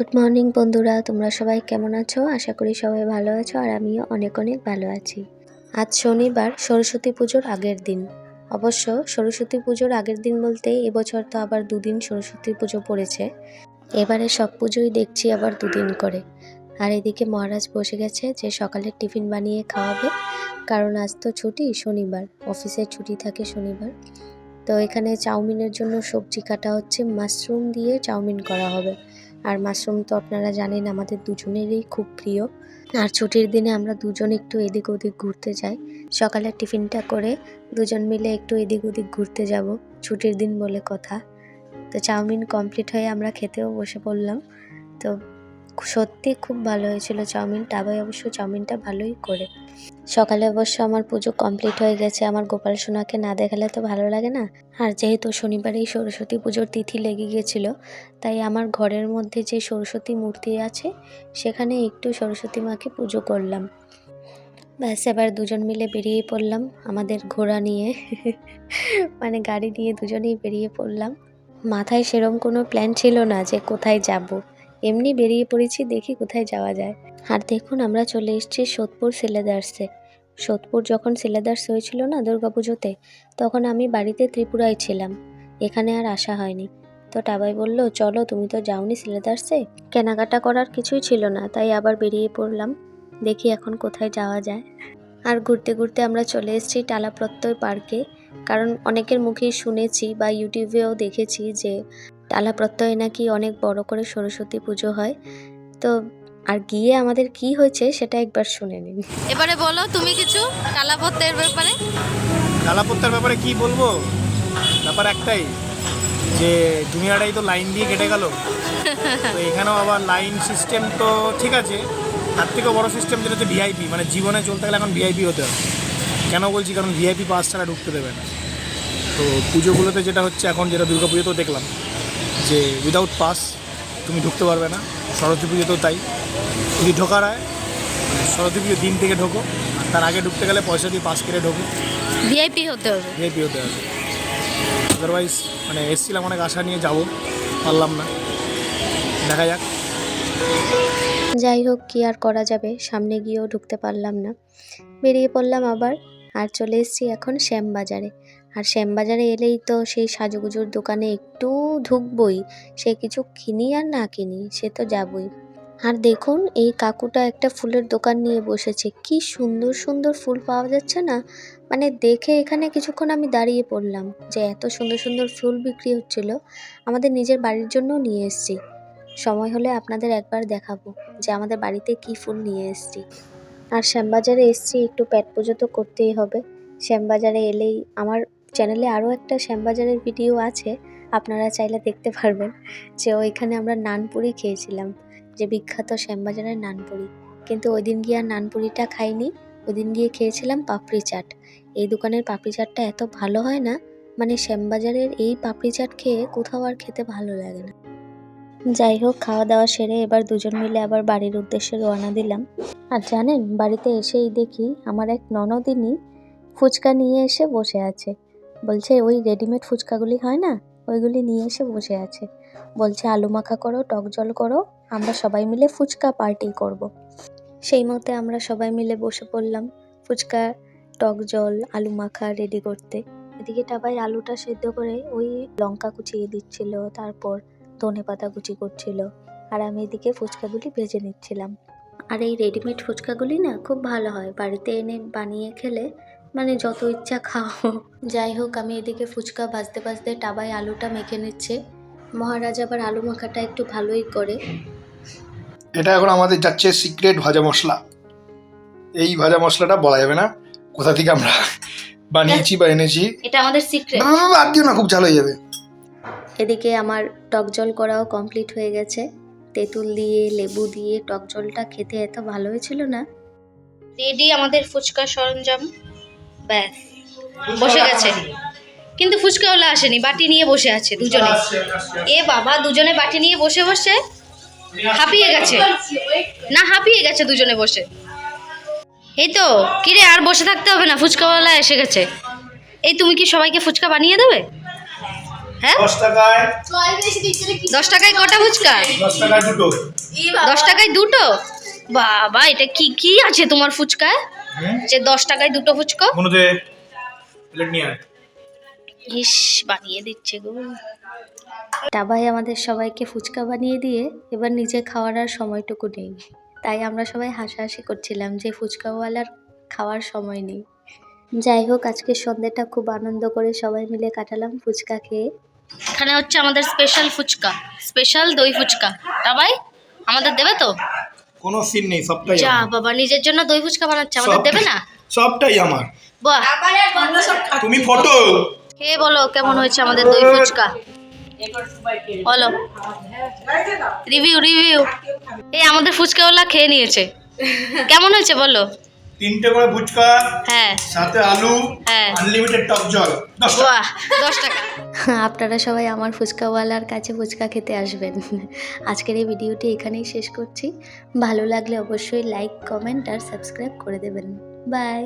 Good morning বন্ধুরা। তোমরা সবাই কেমন আছো? আশা করি সবাই ভালো আছো আর আমিও অনেক অনেক ভালো আছি। আজ শনিবার, সরস্বতী পুজোর আগের দিন। অবশ্য সরস্বতী পুজোর আগের দিন বলতে এবছর তো আবার দুদিন সরস্বতী পুজো পড়েছে। এবারে সব পুজোই দেখছি আবার দুদিন করে। আর এদিকে মহারাজ বসে গেছে যে সকালে টিফিন বানিয়ে খাওয়াবে। কারণ আজ তো ছুটি, শনিবার। অফিসের ছুটি থাকে শনিবার। তো এখানে চাউমিনের জন্য সবজি কাটা হচ্ছে। মাশরুম দিয়ে চাউমিন করা হবে। আর মাশরুম তো আপনারা জানেন আমাদের দুজনেরই খুব প্রিয়। আর ছুটির দিনে আমরা দুজন একটু এদিক ওদিক ঘুরতে যাই। সকালে টিফিনটা করে দুজন মিলে একটু এদিক ওদিক ঘুরতে যাব, ছুটির দিন বলে কথা। তো চাউমিন কমপ্লিট হয়ে আমরা খেতেও বসে পড়লাম। তো সত্যি খুব ভালো হয়েছিল চাউমিন টাবাই অবশ্য চাউমিনটা ভালোই করে। সকালে অবশ্য আমার পুজো কমপ্লিট হয়ে গেছে, আমার গোপাল সোনাকে না দেখালে তো ভালো লাগে না। আর যেহেতু শনিবারেই সরস্বতী পুজোর তিথি লেগে গিয়েছিল তাই আমার ঘরের মধ্যে যে সরস্বতী মূর্তি আছে, সেখানে একটু সরস্বতী মাকে পুজো করলাম। ব্যাস, এবার দুজন মিলে বেরিয়ে পড়লাম আমাদের ঘোড়া নিয়ে। মানে গাড়ি নিয়ে দুজনেই বেরিয়ে পড়লাম। মাথায় সেরম কোনো প্ল্যান ছিল না যে কোথায় যাব। এমনি বেরিয়ে পড়েছি দেখি কোথায় যাওয়া যায়। আর দেখুন আমরা চলে এসেছি সোদপুর সিলেদার্সে। সোদপুর যখন সিলেদার্স হয়েছিল না দুর্গাপুজোতে, তখন আমি বাড়িতে ত্রিপুরায় ছিলাম। এখানে আর আসা হয়নি। তো টাবাই বলল, চলো, তুমি তো যাওনি সিলেদার্সে? কেনাকাটা করার কিছুই ছিল না, তাই আবার বেরিয়ে পড়লাম। দেখি এখন কোথায় যাওয়া যায়। আর ঘুরতে ঘুরতে আমরা চলে এসেছি টালা প্রত্যয় পার্কে। কারণ অনেকের মুখেই শুনেছি বা ইউটিউবেও দেখেছি যে টালা প্রত্যয়ে নাকি অনেক বড় করে সরস্বতী পুজো হয়। তো আর গিয়ে আমাদের কি হয়েছে সেটা একবার শুনে নিন। এবারে বলো তুমি কিছু কালাপত্রের ব্যাপারে? কালাপত্তার ব্যাপারে কি বলব? ব্যাপার একটাই যে দুনিয়াটাই তো লাইন দিয়ে কেটে গেল। তো এখানেও আবার লাইন সিস্টেম তো ঠিক আছে তার থেকেও বড় সিস্টেম যেটা হচ্ছে ভিআইপি মানে জীবনে চলতে গেলে এখন ভিআইপি হতে হবে। কেন বলছি? কারণ ভিআইপি পাস ছাড়া ঢুকতে দেবে না। তো পুজোগুলোতে যেটা হচ্ছে এখন যেটা দুর্গা পুজোতেও দেখলাম যে উইদাউট পাস তুমি ঢুকতে পারবে না। সরস্বতী পুজোতেও তাই। যদি ঢোকার হয় মানে সরস্বতী পুজোর দিন থেকে ঢোকো তার আগে ঢুকতে গেলে পয়সা দিয়ে পাস কেটে ঢোকো। ভিআইপি হতে হবে। ভিআইপি হতে হবে। আদারওয়াইজ মানে এসছিলাম অনেক আশা নিয়ে যাব পারলাম না। দেখা যাক। যাই হোক কি আর করা যাবে? সামনে গিয়েও ঢুকতে পারলাম না। বেরিয়ে পড়লাম আবার আর চলে এসেছি এখন শ্যামবাজারে আর শ্যামবাজারে এলেই তো সেই সাজুগুজুর দোকানে একটু ঢুকবই। সে কিছু কিনি আর না কিনি, সে তো যাবই। আর দেখুন, এই কাকুটা একটা ফুলের দোকান নিয়ে বসেছে। কি সুন্দর সুন্দর ফুল পাওয়া যাচ্ছে না? মানে দেখে এখানে কিছুক্ষণ আমি দাঁড়িয়ে পড়লাম যে এত সুন্দর সুন্দর ফুল বিক্রি হচ্ছিল, আমাদের নিজের বাড়ির জন্যও নিয়ে এসেছি। সময় হলে আপনাদের একবার দেখাবো যে আমাদের বাড়িতে কি ফুল নিয়ে এসেছি। আর শ্যামবাজারে এসেছি, একটু পেট পুজো তো করতেই হবে। শ্যামবাজারে এলেই আমার চ্যানেলে আরও একটা শ্যামবাজারের ভিডিও আছে, আপনারা চাইলে দেখতে পারবেন, যে ওইখানে আমরা নানপুরি খেয়েছিলাম, যে বিখ্যাত শ্যামবাজারের নানপুরি। কিন্তু ওই দিন গিয়ে আর নানপুরিটা খাইনি ওই দিন গিয়ে খেয়েছিলাম পাপড়ি চাট। এই দোকানের পাপড়ি চাটটা এত ভালো হয় না মানে শ্যামবাজারের এই পাপড়ি চাট খেয়ে কোথাও আর খেতে ভালো লাগে না। যাই হোক, খাওয়া দাওয়া সেরে এবার দুজন মিলে আবার বাড়ির উদ্দেশ্যে রওনা দিলাম। আর জানেন, বাড়িতে এসেই দেখি আমার এক ননদিনী ফুচকা নিয়ে এসে বসে আছে। বলছে, ওই রেডিমেড ফুচকাগুলি হয় না? ওইগুলি নিয়ে এসে বসে আছে। বলছে, আলু মাখা করো, টক জল করো, আমরা সবাই মিলে ফুচকা পার্টি করব। সেই মতে আমরা সবাই মিলে বসে পড়লাম ফুচকা, টক জল, আলু মাখা রেডি করতে। এদিকে টাবাই আলুটা সেদ্ধ করে ওই লঙ্কা কুচিয়ে দিচ্ছিল, তারপর ধনে পাতা কুচি করছিল, আর আমি এদিকে ফুচকাগুলি ভেজে নিচ্ছিলাম। আর এই রেডিমেড ফুচকাগুলি না খুব ভালো হয়। বাড়িতে এনে বানিয়ে খেলে মানে যত ইচ্ছা খাও। যাই হোক আমি এদিকে ফুচকা ভাজতে ভাজতে টাবায় আলুটা মেখে নিচ্ছে। মহারাজ আবার আলু মাখাটা একটু ভালোই করে। এটা এখন আমাদের যাচ্ছে সিক্রেট ভাজা মশলা। এই ভাজা মশলাটা বলা যাবে না। কোথা থেকে আমরা বানিয়েছি বা এনেছি? এটা আমাদের সিক্রেট বাদ দিও না খুব ঝাল হয়ে যাবে। এদিকে আমার টক জল করাও কমপ্লিট হয়ে গেছে। তেঁতুল দিয়ে লেবু দিয়ে টক জলটা খেতে এত ভালো হয়েছিল না। রেডি আমাদের ফুচকার সরঞ্জাম। ব্যাস বসে গেছে। কিন্তু ফুচকাওয়ালা আসেনি বাটি নিয়ে বসে আছে দুজনে। এ বাবা দুজনে বাটি নিয়ে বসে বসে হাঁপিয়ে গেছে। না হাঁপিয়ে গেছে দুজনে বসে। এই তো কিরে আর বসে থাকতে হবে না? ফুচকাওয়ালা এসে গেছে। এই তুমি কি সবাইকে ফুচকা বানিয়ে দেবে? হ্যাঁ? দশ টাকায় কটা ফুচকা? দশ টাকায় দুটো। দশ টাকায় দুটো? বাবা এটা কি কি আছে তোমার ফুচকায়? হুম যে দশ টাকায় দুটো ফুচকা? মনুতে প্লেট নিয়ে আয়। ইস বানিয়ে দিচ্ছে গো। টাবাই আমাদের সবাইকে ফুচকা বানিয়ে দিয়ে এবার নিজে খাওয়ার আর সময়টুকু নেই। তাই আমরা সবাই হাসাহাসি করছিলাম যে ফুচকাওয়ালার খাওয়ার সময় নেই। যাই হোক আজকে সন্ধ্যেটা খুব আনন্দ করে সবাই মিলে কাটালাম ফুচকা খেয়ে। এখানে হচ্ছে আমাদের স্পেশাল ফুচকা স্পেশাল দই ফুচকা। সবাই আমাদের দেবে তো? কোনো সিন নেই সবটাই যা বাবা নিজের জন্য দই ফুচকা বানাচ্ছে আমাদের দেবে না? সবটাই আমার। বাহ। তুমি ফটো? কে বলো কেমন হয়েছে আমাদের দই ফুচকা? বলো। Review review. এই আমাদের ফুচকাওয়ালা খেয়ে নিয়েছে। কেমন হয়েছে বলো? তিনটে করে ফুচকা হ্যাঁ। সাথে আলু হ্যাঁ। আনলিমিটেড টক জল। দশ টাকা। দশ টাকা। আপনারা সবাই আমার ফুচকাওয়ালার কাছে ফুচকা খেতে আসবেন। আজকের এই ভিডিওটি এখানেই শেষ করছি। ভালো লাগলে অবশ্যই লাইক কমেন্ট আর সাবস্ক্রাইব করে দেবেন। বাই